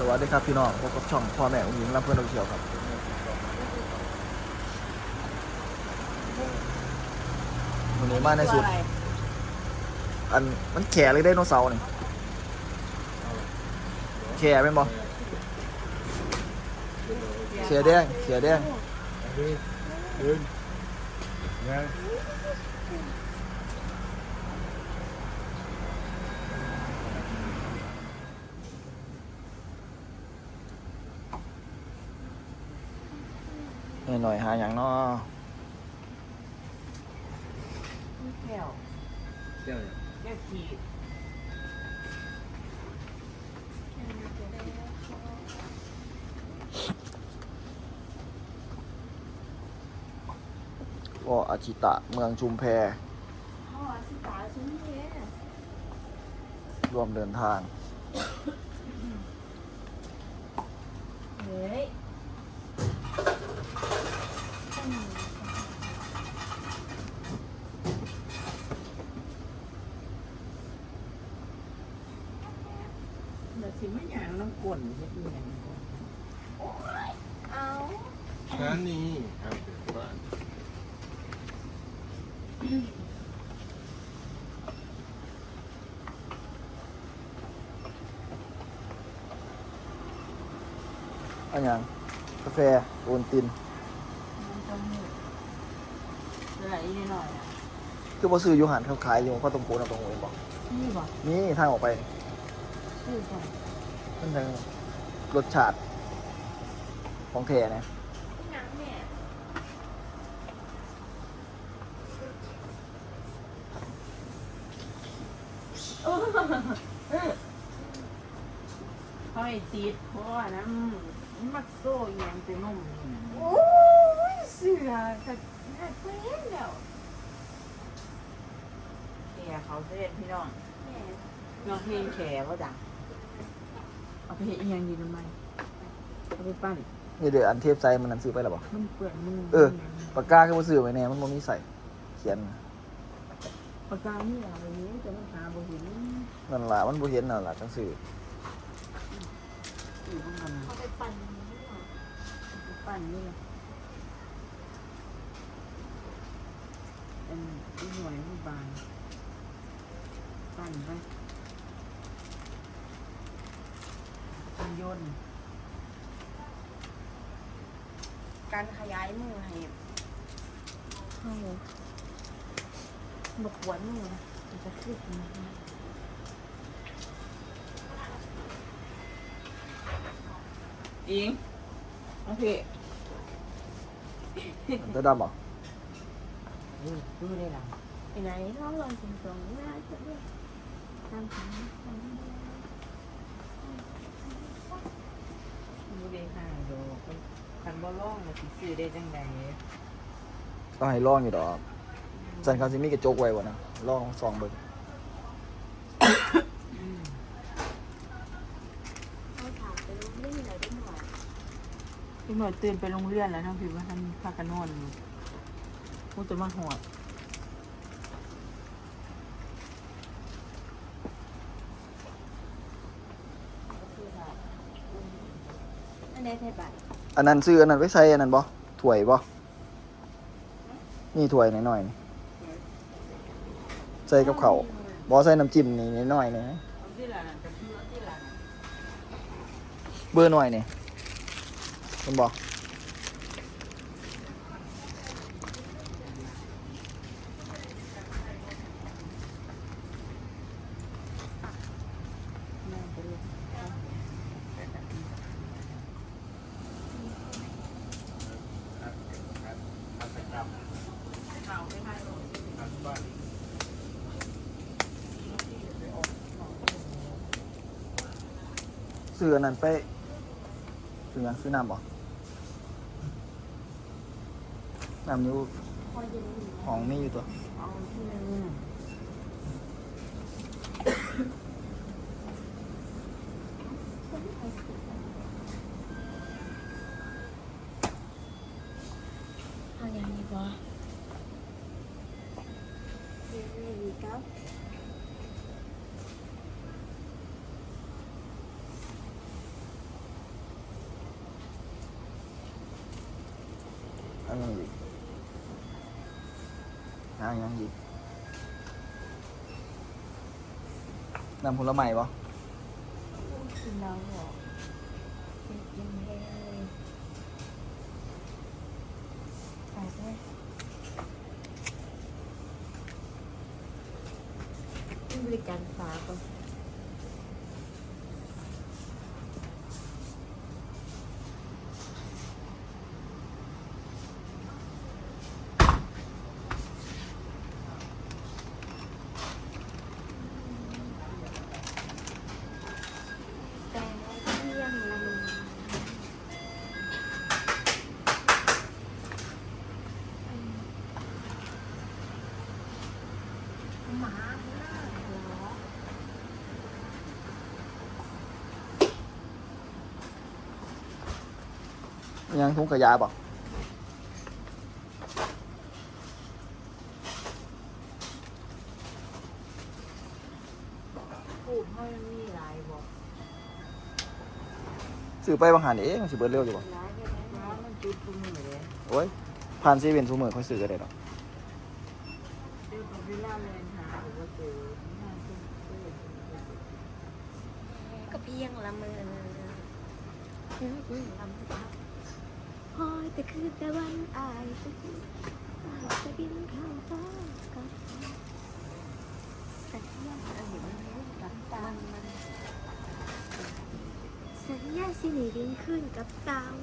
สวัสดีครับพี่น้องพบกับช่องพ่อแม่องค์หญิงรับเพื่อนเราเชียวครับวันนี้มาในสุด อันมันแข่เลยได้โนเสาร์นี่แข่เป็นบ่เขียแดงเขียแดง หน่อยๆหาอย่างเนาะแก้ว Theo nhỉ? แก้วขีดก็อาชิตะเมืองชุมแพพ่อสิตาชุนเทร่วมเดินทาง เฮ้ย เดี๋ยวสิไม่อย่างน้ำกลนเฮ็ดอีหยังเอา Shani. Happy fun. อันอย่างกาแฟโอนตินมันจะมืดเหลืออีกหน่อยอะคือบ่ซื้ออยู่หันเขาขายอยู่เขาตรงโพนเอาตรงหัวบอกนี่บ่นี่ทางออกไปซื้อก่ มันทางรสชาติของแท้เนี่ยหนังเนี่ยเขาให้ติดเพราะว่าน้ำมักโซ่อีหยังแต่นุ่มนี่นะโอ้ยเสือกับหัดเพื่อนแล้วแก่เขาเสียพี่น้องแหมน้องเพลงแขว่าจ้ะ เอาไปเฮ็ดอีหยังดีทำไมเอาไปปั้นนี่เดี๋ยวอันเทปไซส์มันนั่นซื้อไปแล้วบ่มันเปื้อนมือเออปากกาคือบ่ซื้อไว้แน่มันบ่มีใส่เขียนปากกานี่เอาไปนี้แต่มันหาบ่เห็นนั่นล่ะมันบ่เห็นนั่นล่ะจังซื้ออยู่ข้างบนเอาไปปั่นนี่หรอปั้นนี่เป็นอีหน่วยผู้บานปั้นไป เป็นยนต์ การขยายมือให้ให้บกหวนมือมันจะขึ้นมาอิงโอเคมันตัวดำบ่ดูดูได้หรอไปไหนท้องลอยตรงๆหน้าจะด้วยตามขัน ได้ค่ะดูคันบ่ร้องมาสิซื้อได้จังใดก็ให้ลองอยู่ดอกจันเขาสิมีกระจกไว้บ่นะลองสองเบิ่งเขาถามไปรู้เรื่องอะไรได้หน่อยอีหน่วยตื่นไปโรงเรียนแล้วทั้งพี่ว่าท่านพากันนอนอยู่กูจะมาหอด อันนี้ไทยบัตรอันนั้นซื้ออันนั้นไว้ใส่อันนั้นบ่ถ้วยบ่นี่ถ้วยหน่อยๆนี่ใส่กับข้าวบ่ใส่น้ำจิ้มนี่นิดหน่อยนี่เอาที่หลานกับพี่เอาที่หลานเบอร์หน่อยนี่มันบ่แม่ไปเลยเอาไปให้ ซื้ออันนั้นไปซื้อหยังซื้อน้ำบ่น้ำอยู่พอเย็นห้องมีอยู่ตัว เอาที่นึงเอาอย่างนี้บ่เดี๋ยวนี้ครับ คาอย่างอีกนำผลไม้ปะ กินแล้วเหรอกินกินให้เลยไปเลย บริการฟ้าก็ แต่เที่ยงละมึงหมาหน้าเหรอ ยังทุ่งกระยาปะพูดให้มันมีหลายบอกซื้อไปบางหันเอ๊ะมันสิเบิดเร็วอยู่ปะหลายแค่ไหนน้ำมันจุดทุกมือเลยโอ้ยผ่านซีเวนซูเมอร์ค่อยซื้อก็ได้ดอกเดี๋ยวกับเวลาเรียนหาหรือว่าเจอหน้าที่เจอก็เพียงละเมือลำพับหอย แต่คือแต่วันอายจะบินจะบินข้ามฟ้ากับสัญญาเออมันกับตามมันสัญญาสิหนีบินขึ้นกับดาว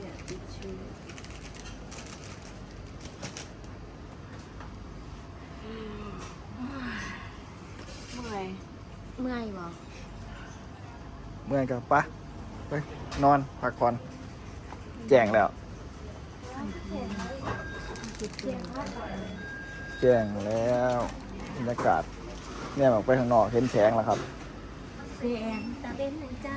เนี่ยติดชูเมื่อยเมื่อยบ่เมื่อยกับปะไปนอนพักผ่อน แจ้งแล้ว แจ้งแล้วบรรยากาศเนี่ยออกไปข้างนอกเห็นแสงแล้วครับเสียงตะเป็นจ้า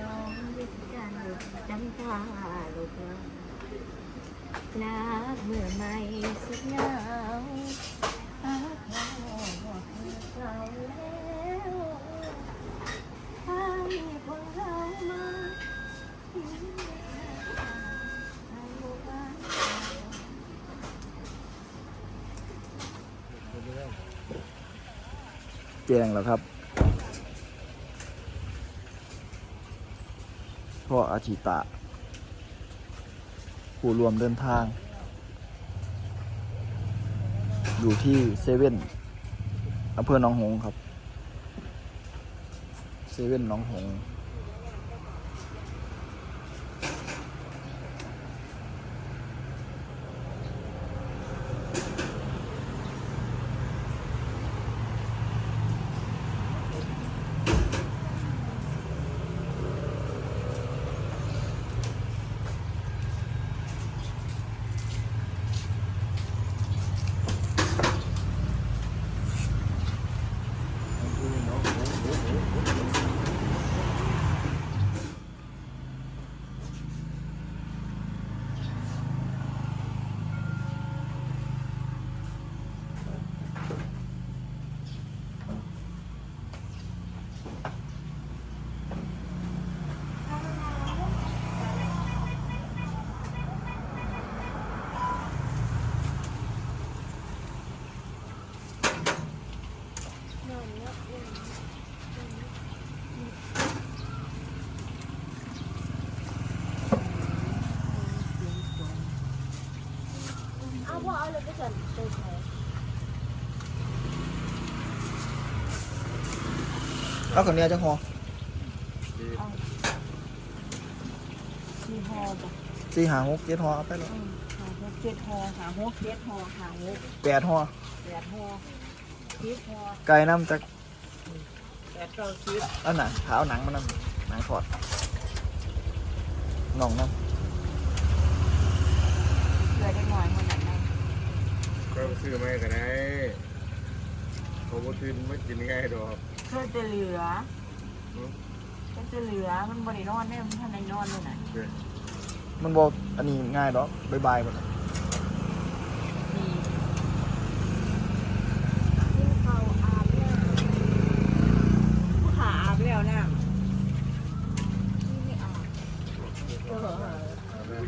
น้องวิจการหลุดน้ำตาลูกนักเมื่อไม่สุดหน้า แจงแล้วครับพ่ออาทิตะ ผู้รวมเดินทาง อยู่ที่เซเว่นอำเภอหนองหงส์ครับ เซเว่นหนองหงส์ เอาพ่อเอาเลยไปก่อนไปไหน แล้วคนนี้จะหอมีฮอบอกสี่หาหกเจ็ดหอเอาไปเลยหาหกเจ็ดฮอหาหกเจ็ดฮอหาหกแปดหอแปดฮอสิบฮอไก่น้ำจากแปดเก้าสิบเอาหนังขาเอาหนังมานั่หนังถอดน่องน้เหลือได้หน่อยคนไหนได้ก็ซื้อมาก็ได้เขาบ่ทืนไม่กินง่ายดอก เพื่อจะเหลืออืมเพื่อจะเหลือมันบริโนอนเนี่ยมันทันในนอนเลยนะเด้อำมันบอกอันนี้ง่ายดอกบายบายหมดเลย มี กินข้าวอาบน้ ผู้ขาอาบแล้วเนี่ยำที่ไม่อาบ เออ เอาแม่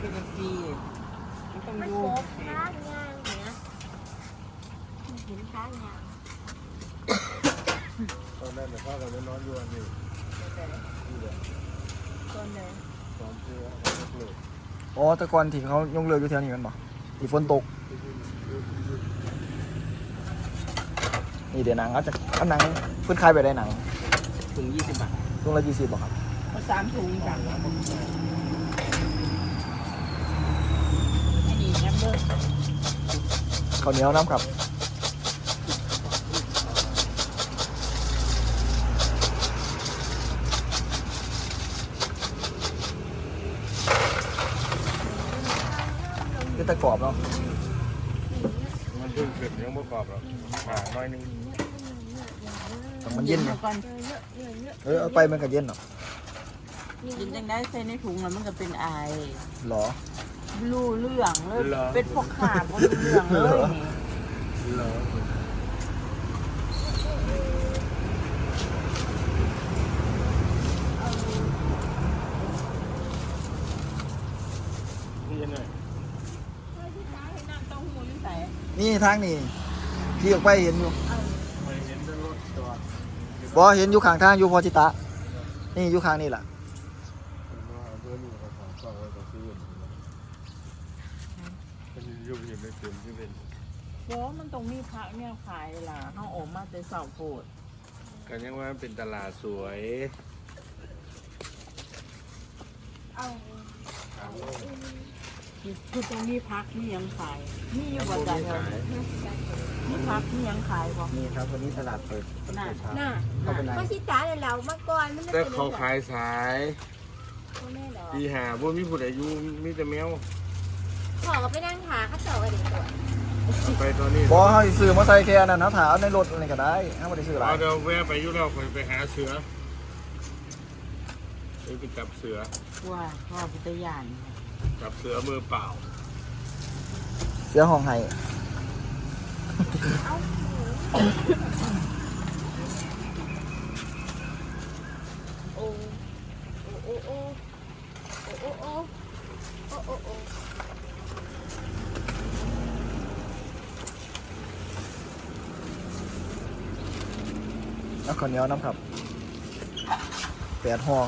เป็นจังซี่มันต้อง มัน อยู่ โคบข้างยางเนี่ยเห็นข้างยาง ตอนนั้นเนี่ยพ่อกับแม่นอนอยู่อันนี้นี่แหละ ต้นเลย ตอนที่ว่าเขาเลิก อ๋อ แต่ก่อนที่เขายงเรืออยู่แถวนี้แมันบ่ที่ฝนตก นี่เดี๋ยวหนังเอาจะเอาหนังเพิ่นขายไปได้หนังถุงยี่สิบบาทถุงละยี่สิบบ่ครับเอาสามถุงจ้ะอันนี้น้ำเลือดข้าวเหนียวน้ำครับ ตะกรอบเนาะมันเพิ่งขึ้นยังประกอบหรอกหาน้อยหนึงแต่มันเย็นไงก่อนเออเอาไปมันก็เย็นเนาะกินจังได้ใส่ในถุงแล้วมันก็เป็นไอหรอรู้เรื่องเลยเป็นพวกขาบรู้เรื่องเลยนี่เหรอนี่ยังไง น้ำเต้าหู้อยู่ไห นนี่ทางนี่ที่ออกไปเห็นอยู่ไม่เห็นแต่รถจอดบ่เห็นอยู่ข้างทางอยู่พอจิตะ นี่อยู่ข้างนี่แหละเพื่อนอยู่กับของฝากไว้กับซื้อมันยุ่งยังไม่เต็มที่เป็นเพราะมันต้องมีพระเนี่ยขายล่ะเขาออกมาแต่เสาโพดกันยังว่ามันเป็นตลาดสวย คือต้องมีพักมีหยังขายมีอยู่บ่ใจเดียวมีพักมีหยังขายบ่นี่ครับวันนี้ตลาดเปิดน่ะน่ะเข้าไปในก็ชิตาเลยเรามาก่อนมันแต่เขาขายสายแม่ดอกตีหาบ่มีผู้ใดอยู่มีแต่แมวขอก็ไปนั่งขาเขาเจาะกันดีกว่าไปตอนนี้บ่เฮาสิซื้อมาใส่แค่นั้นนะถาเอาในรถอะไรก็ได้เฮาบ่ได้ซื้อหลาเอายเดี๋ยวแวะไปอยู่แล้วคอยไปหาเสือไปจับเสือว่าว่าพิทยาน จับเสือมือเปล่า เสียห้องให้โอ้โอ้โอ้โอ้โอ้โอ้โอ้โอ้โอ้แล้วข้าวเหนียวน้ำครับแปดห่อ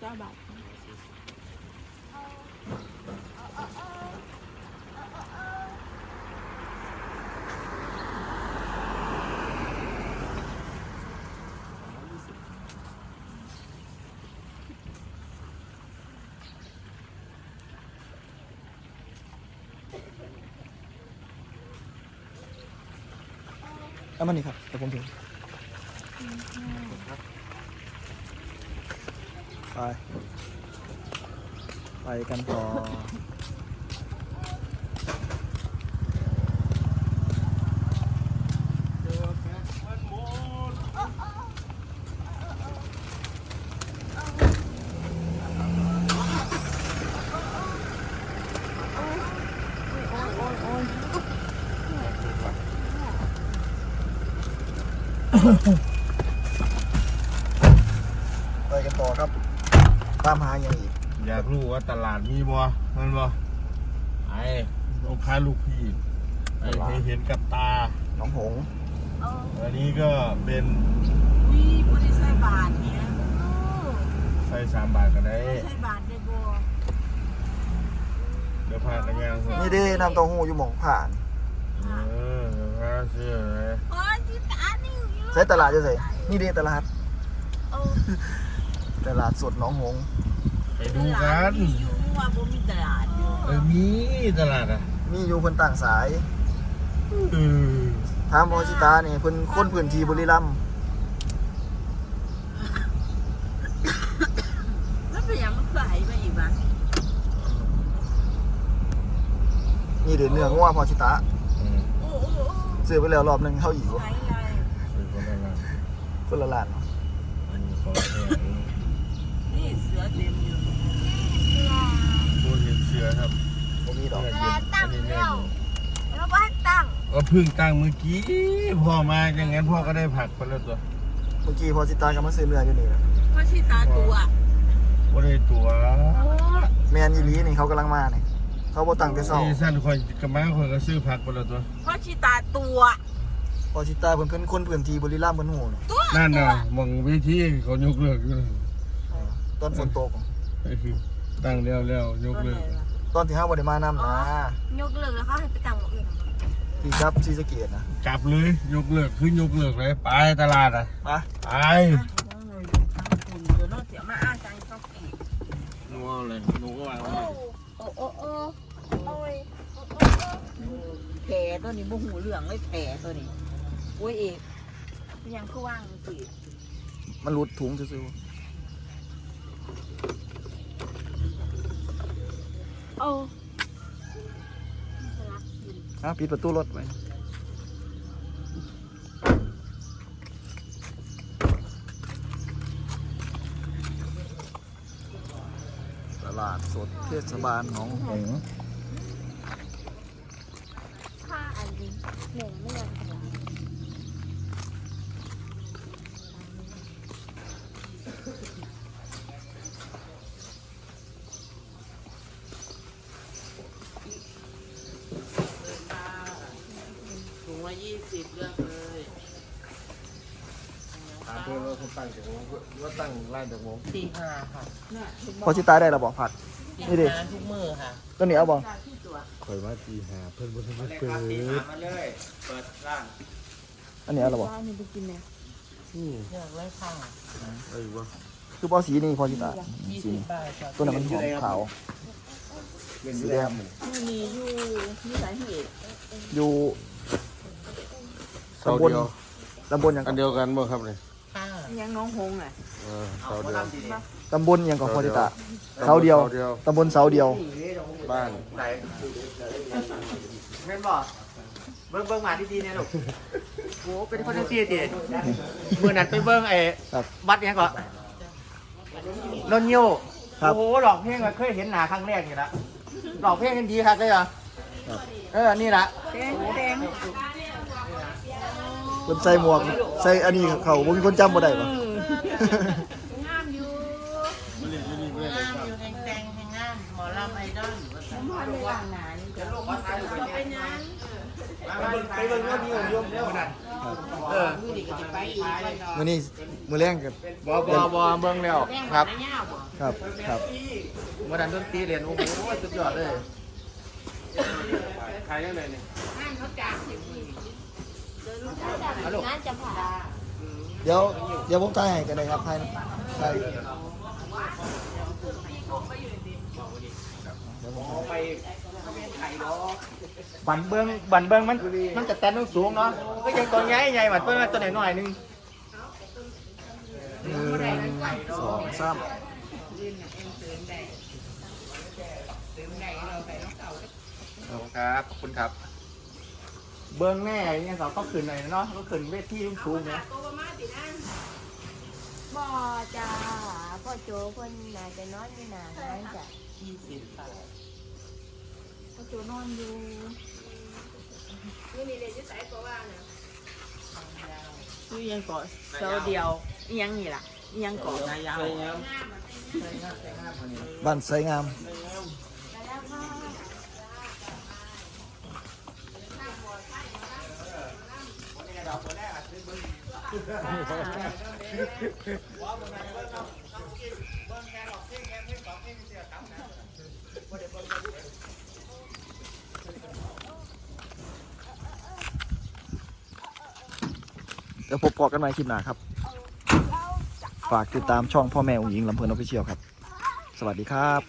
เจ้าบาท เอามานี่ครับเดี๋ยวผมถือไป ไปกันต่อ ไปกันต่อครับ ตามหาอย่างอีก อยากรู้ว่าตลาดมีบ่มันบ่ไอ้ลูกค้าลูกพี่ไอ้ให้เห็นกับตาน้องหงส์อันนี้ก็เป็นวิบ่ได้ใส่บาทเนี่ยใส่สามบาทก็ได้ใส่บาทได้บ่เดี๋ยวพากันย่างนี่เด้น้ำเต้าหู้อยู่หมองผ่าน เออเดี๋ยวพาเสื้อเลยโอ้ชิตานี่อยู่ ใช้ตลาดจะใส่นี่เด้ตลาดโอ้ตลาดสดหน้องหงส์ไปดูกันมีอยู่ว่าบ่มีตลาดอยู่เออมีตลาดอะมีอยู่เพิ่นต่างสายเออถามพอชิตานี่เพิ่นคนพื้นที่บุรีรัมย์แล้วเป็นหยังมันขายมาอีกบ้างนี่เดือเนื้องัวพอชิตะอืมซื้อไปแล้วรอบหนึงเท่าอีกวะเป็นคนละล้าน คนละล้านเนาะอันนี้ของแท้นี่เสือเต็มอยู่ผู้เห็นเสือครับบ่มีดอกเนื้อเย็นอันนี้เนื้อเย็นแล้วบ้านตั้งก็เพึ่งตั้งเมื่อกี้พ่อมาอย่างงั้นพ่อก็ได้ผักไปแล้วตัวเมื่อกี้พอชิตะก็มาซื้อเนื้ออยู่นี่นะเพราะที่ตาตัวก็ได้ตัวแมนอีหลีนี่เขากำลังมาเนี่ยเขาบ่ตั้งแต่เช้าที่สั้นคอยกระมังคอยก็ซื้อผักไปแล้วตัวเพราะที่ตาตัว พอชิตะเพิ่นเป็นคนพื้นที่บุรีรัมย์เพิ่นฮู้เนาะนั่นน่ะมองวิธีเขายกเลิกอยู่นะตอนฝนตกตั้งแล้วแล้วยกเลิกตอนที่เฮาบ่ได้มานำนะยกเลิกแล้วเขาให้ไปตั้งหมดอื่นที่ครับศรีสะเกษนะกลับเลยยกเลิกคือยกเลิกเลยไปตลาดอะไปไปคุณเดี๋ยวน้องเสียมาอ้างจังเขาอีกนัวเลยหนูก็วางไว้โอ้โอ้โอ้โอ้ยแผลตัวนี้บ่หูเหลืองเลยแผลตัวนี้ โอ้ยเอกยังคือว่างสิมันหลุดถุงซื่อโอ้ๆอะปิดประตูรถไว้ตลาดสดเทศบาลหนองหงส์ ผ้าอันนี้หนึ่งไม่ยังขนาด ถุงละยี่สิบเลือกเลย ถามเพื่อนว่าเขา ตั้งจากวงว่าตั้งร้านจากวงตีห้าค่ะพอชิตาได้ระบอกผัด นี่ดิงานทุกมือค่ะตัวนี้เอาบ่คอยว่าตีหาเพื่อนบนทางเปิดมาเลยเปิดร้านอันนี้เอาระบอกอยากไว้ข้างไอ้วะคือพอสีนี่พอชิตายี่สีสิบนี้บาทค่ะตัวนั้นมันหอมขาวเล่นสีอยู่แดแล้วงมีอยู่มีสาเหตุอยู่เสาตำบลเดียวตำบลอย่างอันเดียวกันบ่ครับเนี่ยค่ะ ยังน้องหงอะเออเสาเดียวตำบลอย่างกับพอชิตาเสาเดียวเดียวตำบลเสาเดียว บ้านไหนแม่นบอกเบิ้งเบิ้งมาดีๆเนี่ยลูกโอ้เป็นคนที่ดีเมื่อนั้นไปเบิ้งไอ้ครับบัตรยังก่อนนนยูครับโอ้โหหลอกเพลงอะเคยเห็นหนาครั้งแรกนี่ละหลอกเพลงกันดีครับเลยเหรอครับเออนี่ละแดงแดง คนใส่หมวกใส่อันนี้เขาบ่มีคนจำบ่ได้ปะอยู่แดงแดงแห่งงามหมอลำไอดอลมาดูว่างหนานี่จะลงมาถ่ายรูปไปยังไปเบิ้งนนยูยมเร็วนั่นเออมือดีก็จะไปอีกไปเนาะมื้อนี้มื้อแรงกันบอบอบอเบิ้งแล้วครับไม่ยาวบ่ครับครับเมื่อนั้นดนตรีเรียนโอ้โหสุดยอดเลยขายยังไงเนี่ยงานเขาจ้างสิบมือ งานจะผ่าเดี๋ยวเดี๋ยวผมถ่ายให้กันเลยครับถ่ายถ่ายเดี๋ยวผมถ่ายไปบันเบิ้งบันเบิ้งมันมันจะแตนต้องสูงเนาะก็ยังตัวใหญ่ใหญ่บันเบิ้งตัวไหนหน่อยนึงหนึ่งสองสามครับขอบคุณครับ เบิ้งแน่ยังสาวก็ขึ้นหน่อยเนาะก็ขึ้นเวทีสูงๆเนี่ยบ่จ้าพ่อโจเพิ่นน่าจะนอนอยู่หน้าร้านจ้ะยี่สิบบาทพ่อโจนอนอยู่นี่ยังเกาะเสาเดียวอียังนี่ล่ะอียังเกาะนายาวบ้านไสงาม เดี๋ยวพบปอกันใหม่คลิปหน้าครับ ฝากติดตามช่องพ่อแม่องหญิงลำเพลินออฟฟิเชียลครับ สวัสดีครับ